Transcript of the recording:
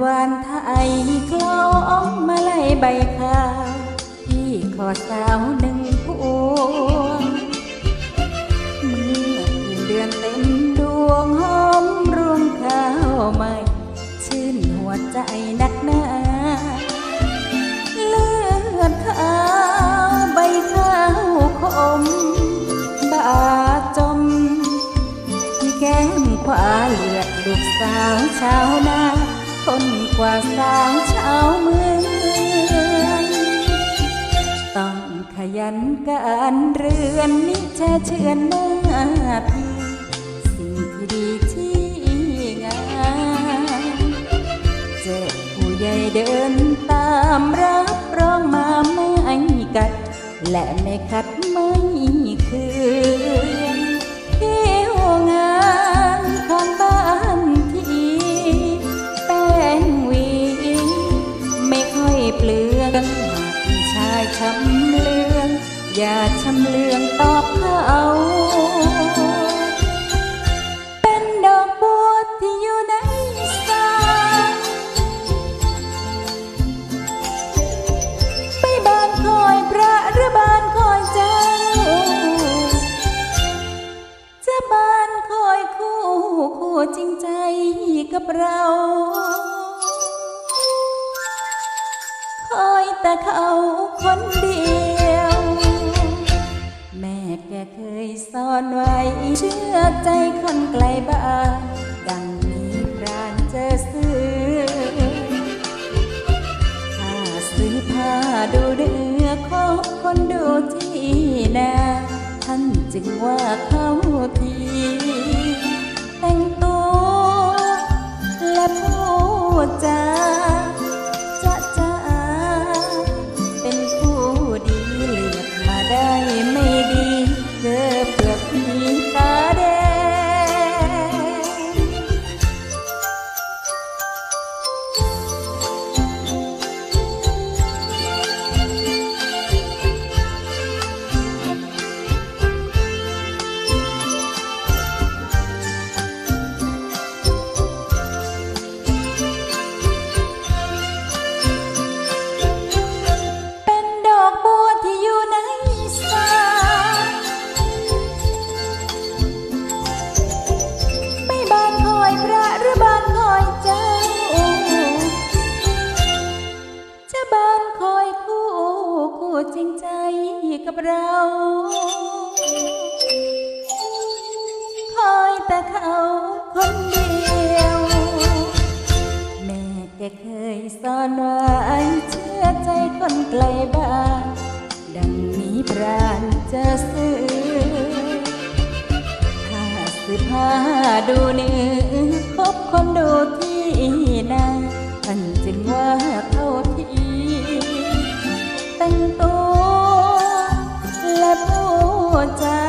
คล้องมาไล่ใบคาที่ขอสาวหนึ่งพวงเมื่อเดือนเต็มดวงหอมรวงข้าวใหม่ ชื่นหัวใจนักหนาเลือดขาวใบข้าวคมบาจม ที่แก้มขวาเลือดลูกสาวชาวนา คนกว่าสาวชาวเมือง ต้องขยันการเรือนนี่แช่เชือนหน้าที่สิ่งที่ดีที่งามเจอผู้ใหญ่เดินตามรับรองมาไม่กัด และไม่ขัดไม่คืน เปลืองหากชายชำเลือง อย่าชำเลืองตอบเขาเป็นดอกบัวที่อยู่ในสายไปบานคอยพระหรือบานคอยเจ้า จะบานคอยคู่คู่จริงใจกับเรา เขาคนเดียว แม่แกเคยสอนไว้ เชื่อใจคนไกลบ้าน ดังมีพรานเจอซื้อถ้าซื้อผ้าดูเดือคบคนดูที่นาท่านจึงว่าเขาที คอยแต่เขาคนเดียว แม่แกเคยสอนไว้เชื่อใจคนไกลบ้าน ดังมีปราณจะซื้อถ้าซื้อผ้าดูเนื้อคบคนดูที่นาท่านจึงว่า 我在